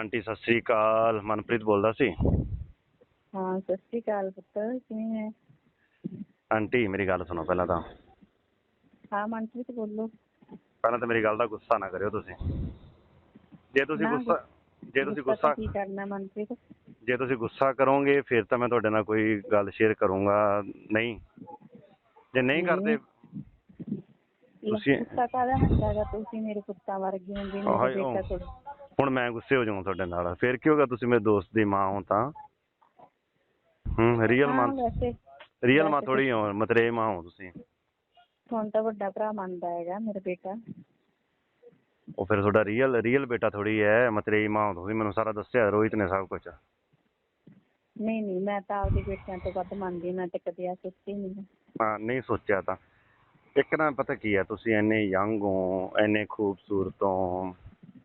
Aunty Sat Sri ਅਕਾਲ। ਮਨਪ੍ਰੀਤ ਬੋਲਦਾ ਸੀ। ਹਾਂ ਸਤਿ ਸ਼੍ਰੀ ਅਕਾਲ ਪੁੱਤਰ ਕਿਵੇਂ ਹੈ? ਆਂਟੀ ਮੇਰੀ ਗੱਲ ਸੁਣੋ ਪਹਿਲਾਂ ਤਾਂ। ਹਾਂ ਮਨਪ੍ਰੀਤ ਬੋਲੋ। ਪਹਿਲਾਂ ਤਾਂ ਮੇਰੀ ਗੱਲ ਦਾ ਗੁੱਸਾ ਨਾ ਕਰਿਓ ਤੁਸੀਂ। ਜੇ ਤੁਸੀਂ ਨਾ, ਗੁੱਸਾ ਜੇ ਤੁਸੀਂ ਗੁੱਸਾ ਕੀ ਕਰਨਾ ਮਨਪ੍ਰੀਤ? ਜੇ ਤੁਸੀਂ ਗੁੱਸਾ ਕਰੋਗੇ ਫਿਰ ਤਾਂ ਮੈਂ ਤੁਹਾਡੇ ਨਾਲ ਕੋਈ ਗੱਲ ਸ਼ੇਅਰ ਕਰੂੰਗਾ। ਨਹੀਂ। ਜੇ ਨਹੀਂ। ਕਰਦੇ ਤੁਸੀਂ- ਗੁੱਸਾ ਕਾਹਦਾ ਹੁੰਦਾ ਹੈਗਾ? ਤੁਸੀਂ ਮੇਰੇ ਪੁੱਤਾਂ ਵਰਗੇ ਹੁੰਦੇ ਹਾਏ, ਮੇਰੇ ਉਹ। ਬੇਟਾ ਤੁਹਾਡਾ ਹੁਣ ਮੈਂ ਗੁੱਸੇ ਹੋ ਜਾਵਾਂ ਤੁਹਾਡੇ ਨਾਲ। ਫਿਰ ਕੀ ਹੋਗਾ ਤੁਸੀਂ ਮੇਰੇ ਦੋਸਤ ਦੀ ਮਾਂ ਹੋ ਤਾਂ? ਹੂੰ ਰੀਅਲ ਮਾਂ ਵੈਸੇ ਰੀਅਲ ਮਾਂ ਥੋੜੀ ਹੋ ਮਤਰੇ ਮਾਂ ਹੋ ਤੁਸੀਂ। ਤੁਹਾਨੂੰ ਤਾਂ ਵੱਡਾ ਭਰਾ ਮੰਨਦਾ ਹੈਗਾ ਮੇਰਾ ਬੇਟਾ। ਉਹ ਫਿਰ ਤੁਹਾਡਾ ਰੀਅਲ ਰੀਅਲ ਬੇਟਾ ਥੋੜੀ ਹੈ ਮਤਰੇ ਮਾਂ ਹੋ ਤੁਸੀਂ ਮੈਨੂੰ ਸਾਰਾ ਦੱਸਿਆ ਰੋਹਿਤ ਨੇ ਸਭ ਕੁਝ ਨਹੀਂ ਨਹੀਂ ਮੈਂ ਤਾਂ ਆਪਦੇ ਬੇਟਿਆਂ ਤੋਂ ਵੱਧ ਮੰਨਦੀ ਮੈਂ ਤਾਂ ਕਦੇ ਆ ਸੋਚੀ ਨਹੀਂ ਹਾਂ। ਨਹੀਂ ਸੋਚਿਆ ਤਾਂ। ਇੱਕ ਨਾ ਪਤਾ ਕੀ ਹੈ ਤੁਸੀਂ ਇੰਨੇ ਯੰਗ ਹੋ ਇੰਨੇ ਖੂਬਸੂਰਤ ਹੋ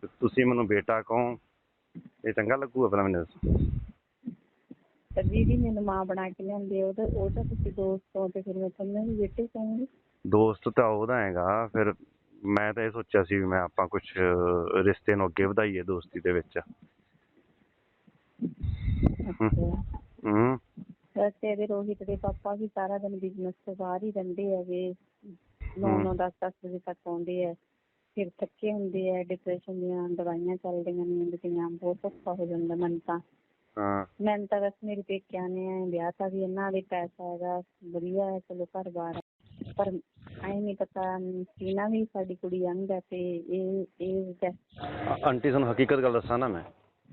ਤੇ ਤੁਸੀਂ ਮੈਨੂੰ ਬੇਟਾ ਕਹੋ ਇਹ ਚੰਗਾ ਲੱਗੂਗਾ ਪਹਿਲਾਂ ਮੈਨੂੰ ਦੱਸੋ। ਤੇ ਦੀਦੀ ਮੈਨੂੰ ਮਾਂ ਬਣਾ ਕੇ ਲਿਆਂਦੇ ਉਹ ਤਾਂ ਉਹ ਤਾਂ ਤੁਸੀਂ ਦੋਸਤ ਹੋ ਤੇ ਫਿਰ ਮੈਂ ਤੁਹਾਨੂੰ ਵੀ ਬੇਟੇ ਕਹੂੰਗੀ। ਦੋਸਤ ਤਾਂ ਉਹਦਾ ਹੈਗਾ ਫਿਰ ਮੈਂ ਤਾਂ ਇਹ ਸੋਚਿਆ ਸੀ ਵੀ ਮੈਂ ਆਪਾਂ ਕੁਝ ਰਿਸ਼ਤੇ ਨੂੰ ਅੱਗੇ ਵਧਾਈਏ ਦੋਸਤੀ ਦੇ ਵਿੱਚ। ਅੱਛਾ। ਹੂੰ। ਵੈਸੇ ਇਹਦੇ ਰੋਹਿਤ ਦੇ ਪਾਪਾ ਵੀ ਸਾਰਾ ਦਿਨ ਬਿਜ਼ਨਸ ਤੋਂ ਬਾਹਰ ਹੀ ਰਹਿੰਦੇ ਹੈਗੇ। ਨੌ ਨੌ ਦਸ ਦਸ ਵਜੇ ਤੱਕ ਆਉਂਦੇ ਆ। ਫਿਰ ਥੱਕੇ ਹੁੰਦੇ ਆ ਡਿਪਰੈਸ਼ਨ ਦੀਆਂ ਦਵਾਈਆਂ ਚੱਲਦੀਆਂ ਨੀਂਦ ਦੀਆਂ ਬਹੁਤ ਔਖਾ ਹੋ ਜਾਂਦਾ ਮੈਨੂੰ ਤਾਂ। ਹਾਂ। ਮੈਨੂੰ ਤਾਂ ਬਸ ਮੇਰੇ ਪੇਕਿਆਂ ਨੇ ਵਿਆਹ ਤਾਂ ਵੀ ਇਹਨਾਂ ਦੇ ਪੈਸਾ ਹੈਗਾ ਵਧੀਆ ਹੈ ਚਲੋ ਘਰ ਬਾਰ ਹੈ। ਪਰ ਐ ਨਹੀਂ ਪਤਾ ਸੀਨਾ ਵੀ ਸਾਡੀ ਕੁੜੀ ਅੰਗ ਹੈ ਤੇ ਇਹ ਇਹ ਆਂਟੀ ਤੁਹਾਨੂੰ ਹਕੀਕਤ ਗੱਲ ਦੱਸਾਂ ਨਾ ਮੈਂ।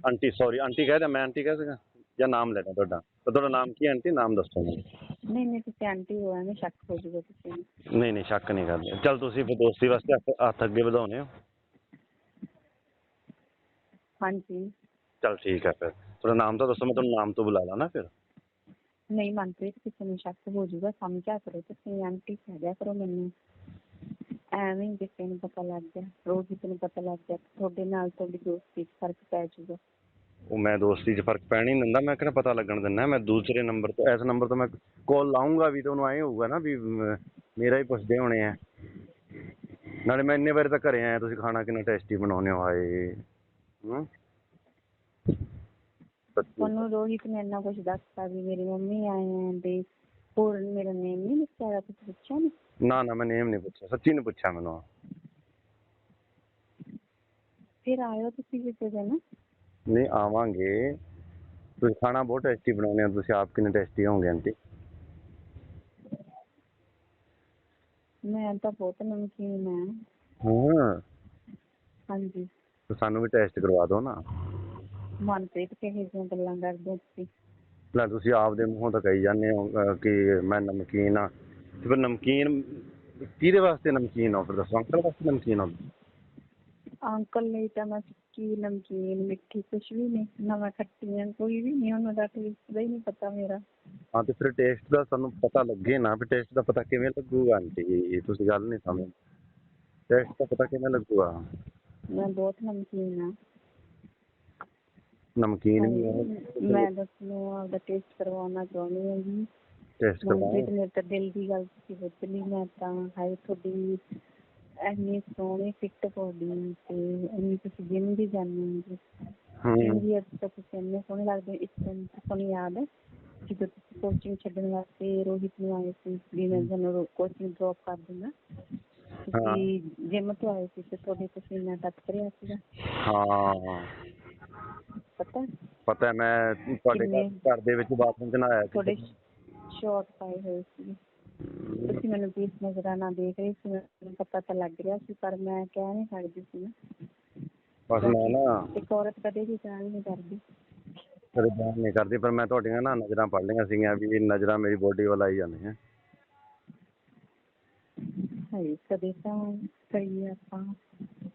ਆਂਟੀ ਸੌਰੀ ਆਂਟੀ ਕਹਿ ਦਿਆਂ ਮੈਂ ਆਂਟੀ ਕਹਿ ਸਕਾਂ? ਜਾਂ ਨਾਮ ਲੈਣਾ ਤੁਹਾਡਾ। ਤਾਂ ਤੁਹਾਡਾ ਨਾਮ ਕੀ ਹੈ ਆਂਟੀ? ਨਾਮ ਦੱਸੋ ਮੈਨੂੰ। ਨਹੀਂ ਨਹੀਂ ਤੁਸੀਂ ਆਂਟੀ ਹੋ ਐਵੇਂ ਸ਼ੱਕ ਹੋ ਜੂਗਾ ਤੁਸੀਂ ਨਹੀਂ ਨਹੀਂ ਸ਼ੱਕ ਨਹੀਂ ਕਰਦੇ। ਚਲ ਤੁਸੀਂ ਫਿਰ ਦੋਸਤੀ ਵਾਸਤੇ ਹੱਥ- ਹੱਥ ਅੱਗੇ ਵਧਾਉਨੇ ਹੋ। ਹਾਂਜੀ। ਚਲ ਠੀਕ ਹੈ ਫਿਰ। ਤੁਹਾਡਾ ਨਾਮ ਤਾਂ ਦੱਸੋ ਮੈਂ ਤੁਹਾਨੂੰ ਨਾਮ ਤੋਂ ਬੁਲਾ ਲਾਂ ਨਾ ਫਿਰ। ਨਹੀਂ ਮਨਪ੍ਰੀਤ ਕਿਸੇ ਨੂੰ ਸ਼ੱਕ ਹੋ ਜਾਊਗਾ ਸਮਝਿਆ ਕਰੋ ਤੁਸੀਂ ਆਂਟੀ ਕਹਿ ਦਿਆ ਕਰੋ ਮੈਨੂੰ। ਐਵੇਂ ਹੀ ਕਿਸੇ ਨੂੰ ਪਤਾ ਲੱਗ ਗਿਆ ਰੋਹਿਤ ਨੂੰ ਪਤਾ ਲੱਗ ਗਿਆ ਤੁਹਾਡੇ ਨਾਲ ਤੁਹਾਡੀ ਦੋਸਤੀ 'ਚ ਫ਼ਰਕ ਪੈ ਜਾਊਗਾ। ਉਹ ਮੈਂ ਦੋਸਤੀ 'ਚ ਫ਼ਰਕ ਪੈਣ ਹੀ ਨਹੀਂ ਦਿੰਦਾ। ਮੈਂ ਕਿਹੜਾ ਪਤਾ ਲੱਗਣ ਦਿੰਦਾ ਮੈਂ ਦੂਸਰੇ ਨੰਬਰ ਤੋਂ ਇਸ ਨੰਬਰ ਤੋਂ ਮੈਂ ਕਾਲ ਲਾਉਂਗਾ ਵੀ ਤਾਂ ਉਹਨੂੰ ਐਂ ਹੋਊਗਾ ਨਾ ਵੀ ਮੇਰਾ ਹੀ ਪੁੱਛਦੇ ਹੋਣੇ ਆ। ਨਾਲੇ ਮੈਂ ਇੰਨੇ ਵਾਰ ਤਾਂ ਘਰੇ ਆਇਆ ਤੁਸੀਂ ਖਾਣਾ ਕਿੰਨਾ ਟੇਸਟੀ ਬਣਾਉਂਦੇ ਹੋ ਹਾਏ। ਹੂੰ। ਤੁਹਾਨੂੰ ਰੋਹਿਤ ਨੇ ਇੰਨਾ ਕੁਝ ਦੱਸਤਾ ਵੀ ਮੇਰੀ ਮੰਮੀ ਆਏ ਆਂ ਤੇ ਹੋਰ ਮੇਰਾ ਨੇਮ ਨਹੀਂ ਲਿਖਿਆ ਤੁਸੀਂ ਪੁੱਛਿਆ ਨੀ? ਨਾ ਨਾ ਮੈਂ ਨੇਮ ਨਹੀਂ ਪੁੱਛਿਆ ਸੱਚੀ ਨਹੀਂ ਪੁੱਛਿਆ ਮੈਨੂੰ। ਫਿਰ ਆਇਓ ਤੁਸੀਂ ਕਿਸੇ ਦਿਨ ਨਹੀਂ ਆਵਾਂਗੇ। ਤੁਸੀਂ ਖਾਣਾ ਬਹੁਤ ਟੇਸਟੀ ਬਣਾਉਂਦੇ ਹੋ ਤੁਸੀਂ ਆਪ ਕਿੰਨੇ ਟੇਸਟੀ ਹੋਵੋਗੇ ਆਂਟੀ? ਮੈਂ ਤਾਂ ਬਹੁਤ ਨਮਕੀਨ ਹਾਂ। ਹਾਂ। ਹਾਂਜੀ। ਤੇ ਸਾਨੂੰ ਵੀ ਟੈਸਟ ਕਰਵਾ ਦਿਓ ਨਾ। ਮਨਪ੍ਰੀਤ ਕਿਹੋ ਜਿਹੀਆਂ ਗੱਲਾਂ ਕਰਦੇ ਹੋ ਤੁਸੀਂ? ਲੈ ਤੁਸੀਂ ਆਪਦੇ ਮੂੰਹੋਂ ਤਾਂ ਕਹੀ ਜਾਂਦੇ ਹੋ ਅਹ, ਕਿ ਮੈਂ ਨਮਕੀਨ ਆ ਤੇ ਫਿਰ ਨਮਕੀਨ ਕਿਹਦੇ ਵਾਸਤੇ ਨਮਕੀਨ ਹੋ ਫਿਰ ਦੱਸੋ? ਅੰਕਲ ਵਾਸਤੇ ਨਮਕੀਨ ਹੋ ਅੰਕਲ ਲਈ ਤਾਂ ਮੈਂ ਫਿੱਕੀ ਨਮਕੀਨ ਮਿੱਠੀ ਕੁਛ ਵੀ ਨਹੀਂ ਨਾ ਮੈਂ ਖੱਟੀਆਂ ਕੋਈ ਵੀ ਨਹੀਂ ਉਹਨਾਂ ਦਾ ਟੇਸਟ ਦਾ ਹੀ ਨਹੀਂ ਪਤਾ ਮੇਰਾ। ਹਾਂ ਤੇ ਫਿਰ ਟੇਸਟ ਦਾ ਸਾਨੂੰ ਪਤਾ ਲੱਗੇ ਨਾ ਵੀ ਟੇਸਟ ਦਾ ਪਤਾ ਕਿਵੇਂ ਲੱਗੂਗਾ ਆਂਟੀ ਤੁਸੀਂ ਗੱਲ ਨਹੀਂ ਸਮਝ। ਟੇਸਟ ਦਾ ਪਤਾ ਕਿਵੇਂ ਲੱਗੂਗਾ? ਮੈਂ ਬਹੁਤ ਨਮਕੀਨ ਆ। ਨਮਕੀਨ ਵੀ ਮੈਂ ਤੁਹਾਨੂੰ ਆਪਦਾ ਟੇਸਟ ਕਰਵਾਉਣਾ ਚਾਹੁੰਦੀ ਹਾਂ ਜੀ। ਟੇਸਟ ਕਰਵਾਓ। ਮੇਰੇ ਤਾਂ ਦਿਲ ਦੀ ਗੱਲ ਪੁੱਛ ਲਈ ਮੈਂ ਤਾਂ ਹਾਏ ਤੁਹਾਡੀ ਇੰਨੀ ਸੋਹਣੀ ਫਿੱਟ ਬੋਡੀ ਤੇ ਇੰਨੀ ਤੁਸੀਂ ਜਿਮ ਵੀ ਜਾਂਦੇ ਹੋ ਇੰਨੀ ਅੱਜ ਤੱਕ ਤੁਸੀਂ ਇੰਨੇ ਸੋਹਣੇ ਲੱਗਦੇ ਹੋ। ਇਸ ਦਿਨ ਤੁਹਾਨੂੰ ਯਾਦ ਹੈ? ਜਦੋਂ ਤੁਸੀਂ ਕੋਚਿੰਗ ਛੱਡਣ ਵਾਸਤੇ ਰੋਹਿਤ ਨੂੰ ਆਏ ਸੀ ਵੀ ਮੈਂ ਤੁਹਾਨੂੰ ਕੋਚਿੰਗ ਡ੍ਰੌਪ ਕਰ ਦੂੰਗਾ। ਤੁਸੀਂ ਜਿਮ ਤੋਂ ਆਏ ਸੀ ਤੇ ਤੁਹਾਡੇ ਪਸੀਨਾ ਟੱਪ ਰਿਹਾ ਸੀਗਾ। ਹਾਂ। ਪਤਾ? ਪਤਾ ਮੈਂ ਤੁਹਾਡੇ ਘਰ- ਦੇ ਵਿੱਚ ਬਾਥਰੂਮ ਚ ਨਹਾਇਆ ਤੁਹਾਡੇ ਸੀ ਸ਼ਾਰਟ ਪਾਏ ਹੋਏ ਸੀ। ਤੁਸੀਂ ਮੈਨੂੰ ਪਲੀਜ਼ ਨਜ਼ਰਾਨਾ ਦੇਖ ਰਹੇ ਸੀ ਮੈਨੂੰ ਪਤਾ ਤਾਂ ਲੱਗ ਰਿਹਾ ਸੀ ਪਰ ਮੈਂ ਕਹਿ ਨਹੀਂ ਸਕਦੀ ਸੀ ਨਾ। ਬਸ ਮੈਂ ਨਾ ਇੱਕ ਔਰਤ ਕਦੇ ਵੀ ਕਹਿ ਨਹੀਂ ਕਰਦੀ। ਕਦੇ ਬਿਆਨ ਨਹੀਂ ਕਰਦੀ ਪਰ ਮੈਂ ਤੁਹਾਡੀਆਂ ਨਾ ਨਜ਼ਰਾਂ ਪੜ ਲਈਆਂ ਸੀਗੀਆਂ ਵੀ ਨਜ਼ਰਾਂ ਮੇਰੀ ਬੋਡੀ ਵੱਲ ਆਈ ਜਾਂਦੀਆਂ। ਹਾਏ ਕਦੇ ਤਾਂ ਕਰੀਏ ਆਪਾਂ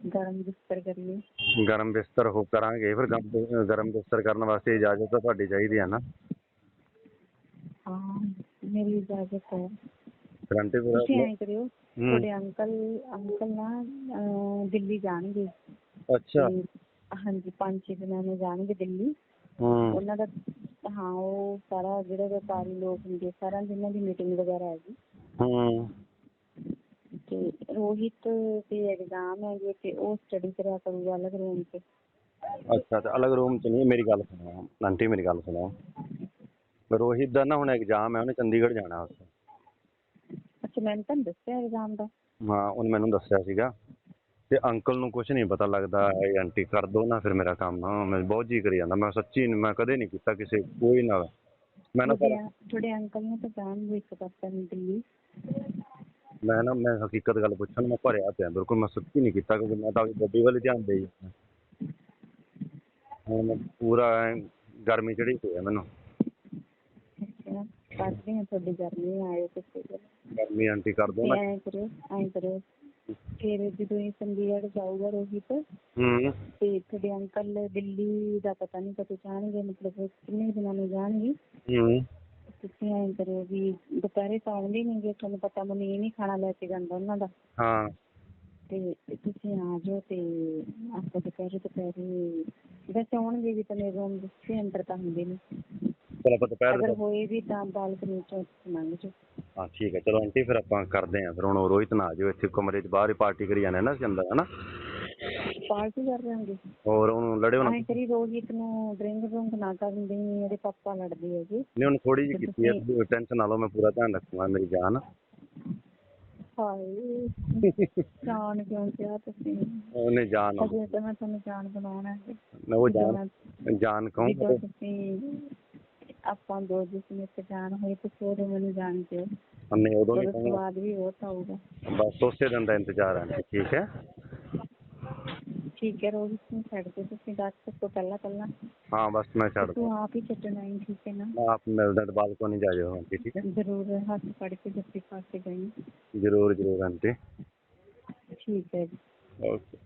ਗਰਮ ਬਿਸਤਰ ਕਰੀਏ। ਗਰਮ ਬਿਸਤਰ ਹੋ ਕਰਾਂਗੇ ਫਿਰ ਗਰਮ ਬਿਸਤਰ ਕਰਨ ਵਾਸਤੇ ਇਜਾਜ਼ਤ ਤਾਂ ਤੁਹਾਡੀ ਚਾਹੀਦੀ ਹੈ ਨਾ। ਹਾਂ ਮੇਰੀ ਇਜਾਜ਼ਤ ਹੈ। ਫਿਰ ਆਂਟੀ ਫਿਰ ਤੁਸੀਂ ਐਂ ਕਰਿਓ। ਤੁਹਾਡੇ ਅੰਕਲ ਅੰਕਲ ਨਾ ਦਿੱਲੀ ਜਾਣਗੇ। ਅੱਛਾ। ਹਾਂਜੀ ਪੰਜ ਛੇ ਦਿਨਾਂ ਨੂੰ ਜਾਣਗੇ ਦਿੱਲੀ। ਉਹਨਾਂ ਦਾ ਹਾਂ ਉਹ ਸਾਰਾ ਜਿਹੜੇ ਵਪਾਰੀ ਲੋਕ ਹੁੰਦੇ ਦੀ ਉਹਨਾਂ ਦੀ ਮੀਟਿੰਗ ਵਗੈਰਾ ਹੈਗੀ। ਹੂੰ। ਤੇ ਰੋਹਿਤ ਦੇ ਐਗਜ਼ਾਮ ਹੈਗੇ ਤੇ ਉਹ ਸਟੱਡੀ ਕਰਿਆ ਕਰੂਗਾ ਅਲੱਗ ਰੂਮ ਤੇ। ਅੱਛਾ ਤੇ ਅਲੱਗ ਰੂਮ ਚ ਨਹੀਂ ਮੇਰੀ ਗੱਲ ਸੁਣੋ ਆਂਟੀ ਮੇਰੀ ਗੱਲ ਸੁਣੋ। ਰੋਹਿਤ ਦਾ ਨਾ ਹੁਣ ਐਗਜ਼ਾਮ ਹੈ ਉਹਨੇ ਚੰਡੀਗੜ੍ਹ ਜਾਣਾ ਉਸ ਅੱਛਾ ਮੈਨੂੰ ਤਾਂ ਨੀ ਦੱਸਿਆ ਐਗਜ਼ਾਮ ਦਾ। ਹਾਂ ਉਹਨੇ ਮੈਨੂੰ ਦੱਸਿਆ ਸੀਗਾ। ਤੇ ਅੰਕਲ ਨੂੰ ਕੁਝ ਨਹੀਂ ਪਤਾ ਲੱਗਦਾ ਇਹ ਆਂਟੀ ਕਰ ਦੋ ਨਾ ਫਿਰ ਮੇਰਾ ਕੰਮ। ਮੈਂ ਬਹੁਤ ਜੀ ਕਰੀ ਜਾਂਦਾ। ਮੈਂ ਸੱਚੀ ਨੀ- ਮੈਂ ਕਦੇ ਨਹੀਂ ਕੀਤਾ ਕਿਸੇ ਕੋਈ ਨਾਲ। ਮੈਂ ਨਾ ਤੁਹਾਡੇ ਤੁਹਾਡੇ ਅੰਕਲ ਨੇ ਤਾਂ ਜਾਣ ਵੀ ਇੱਕ ਪਾਸਾ ਨਹੀਂ ਦਿੱਲੀ ਮੈਂ ਨਾ ਮੈਂ ਹਕੀਕਤ ਗੱਲ ਪੁੱਛਣ ਮੈਂ ਭਰਿਆ ਪਿਆ। ਬਿਲਕੁਲ ਮੈਂ ਸੱਚੀ ਨਹੀਂ ਕੀਤਾ ਕਿਉਂਕਿ ਮੈਂ ਤਾਂ ਆਪਣੀ ਗੱਡੀ ਵੱਲ ਧਿਆਨ ਦੇਈ ਜਾਂਦਾ। ਹੁਣ ਮੈਂ ਪੂਰਾ ਐਂ ਗਰਮੀ ਚੜੀ ਪਈ ਹੈ ਮੈਨੂੰ। ਅੱਛਾ ਕਰਦੇ ਹਾਂ ਤੁਹਾਡੀ ਗਰਮੀ ਆਏ ਕਿਸੇ ਦਿਨ ਗਰਮੀ ਆਂਟੀ ਕਰ ਦੋ ਨਾ। ਐਂ ਕਰਿਓ ਐਂ ਕਰਿਓ। ਫਿਰ ਜਦੋਂ ਇਹ ਚੰਡੀਗੜ੍ਹ ਜਾਊਗਾ ਰੋਹਿਤ ਹੂੰ। ਤੇ ਤੁਹਾਡੇ ਅੰਕਲ ਦਿੱਲੀ ਦਾ ਪਤਾ ਨਹੀਂ ਕਦੋਂ ਜਾਣਗੇ ਮਤਲਬ ਕਿੰਨੇ ਦਿਨਾਂ ਨੂੰ ਜਾਣਗੇ। ਹੂੰ। ਤੁਸੀਂ ਐਂ ਕਰਿਓ ਵੀ ਦੁਪਹਿਰੇ ਤਾਂ ਆਉਂਦੇ ਨਹੀਂਗੇ ਤੁਹਾਨੂੰ ਪਤਾ ਮੈਨੂੰ ਇਹ ਨਹੀਂ ਖਾਣਾ ਲੈ ਕੇ ਜਾਂਦਾ ਉਹਨਾਂ ਦਾ। ਹਾਂ। ਤੇ ਤੁਸੀਂ ਆ ਜਾਓ ਤੇ ਆਪਾਂ ਦੁਪਹਿਰੇ ਦੁਪਹਿਰੇ ਵੈਸੇ ਆਉਣਗੇ ਵੀ ਤਾਂ ਮੇਰੇ ਰੂਮ ਦੇ ਅੰਦਰ ਤਾਂ ਹੁੰਦੇ ਨਹੀਂ ਚਲ ਆਪਾਂ ਦੁਪਹਿਰ ਅਗਰ ਦਾ ਹੋਏ ਵੀ ਤਾਂ ਬਾਲਕਨੀ ਚੋਂ ਲੰਘ ਜਾਓ। ਹਾਂ ਠੀਕ ਹੈ ਚਲੋ ਆਂਟੀ ਫਿਰ ਆਪਾਂ ਕਰਦੇ ਹਾਂ ਫਿਰ ਹੁਣ ਉਹ ਰੋਹਿਤ ਨਾ ਆ ਜਾਓ ਇੱਥੇ ਕਮਰੇ 'ਚ ਬਾਹਰ ਹੀ ਪਾਰਟੀ ਕਰੀ ਜਾਂਦੇ ਨਾ ਅਸੀਂ ਅੰਦਰ ਹਨਾ? ਪਾਰਟੀ ਕਰ ਰਹੇ ਹੋਗੇ ਹੋਰ ਉਹਨੂੰ ਲੜਿਓ ਨਾ ਐਂ ਕਰੀ ਰੋਹਿਤ ਨੂੰ ਡਰਿੰਕ ਡਰੁੰਕ ਨਾ ਕਰਨ ਦੇ ਇਹਦੇ ਪਾਪਾ ਲੜਦੇ ਹੈਗੇ। ਨਹੀਂ ਉਹਨੂੰ ਥੋੜੀ ਜਿਹੀ ਕੀਤੀ ਹੈ ਟੈਨਸ਼ਨ ਨਾ ਲਓ ਮੈਂ ਪੂਰਾ ਧਿਆਨ ਰੱਖੂੰਗਾ ਮੇਰੀ ਜਾਨ। ਹਾਏ। ਜਾਣ ਕਿਉਂ ਕਿਹਾ ਤੁਸੀਂ? ਉਹਨੇ ਜਾਨ ਅਜੇ ਤਾਂ ਮੈਂ ਤੁਹਾਨੂੰ ਜਾਣ ਬਣਾਉਣਾ ਹੈ। ਮੈਂ ਉਹ ਜਾਨ ਜਾਨ ਕਹੂੰ ਜਦੋਂ ਤੁਸੀਂ ਆਪਾਂ ਦੋ ਜਿਸਮ ਤੇ ਜਾਣ ਹੋਈ ਤੇ ਫਿਰ ਮੈਨੂੰ ਜਾਣ ਦਿਓ। ਨਹੀਂ ਉਦੋਂ ਨਹੀਂ ਉਹਦਾ ਕਹੂੰਗਾ ਸਵਾਦ ਵੀ ਬਹੁਤ ਆਊਗਾ। ਬਸ ਉਸੇ ਦਿਨ ਦਾ ਇੰਤਜ਼ਾਰ ਹੈ ਠੀਕ ਹੈ? ਠੀਕ ਹੈ ਰੋਹਿਤ ਨੂੰ ਛੱਡ ਦਿਓ ਤੁਸੀਂ ਦਸ ਤੋਂ ਪਹਿਲਾਂ ਪਹਿਲਾਂ। ਹਾਂ ਬਸ ਮੈਂ ਛੱਡ ਦੂੰ ਤੂੰ ਆਪ ਹੀ ਛੱਡਣਾ ਹੈ ਠੀਕ ਹੈ ਨਾ? ਆਪ ਮਿਲਦੇ ਤਾਂ ਬਾਲਕੋਨੀ ਜਾ ਜਾਓ ਆਂਟੀ ਠੀਕ ਹੈ? ਜ਼ਰੂਰ ਹੱਥ ਫੜ ਕੇ ਜੱਫੀ ਪਾ ਕੇ ਗਈ ਜ਼ਰੂਰ ਜ਼ਰੂਰ ਆਂਟੀ। ਠੀਕ ਹੈ ਜੀ। ਓਕੇ।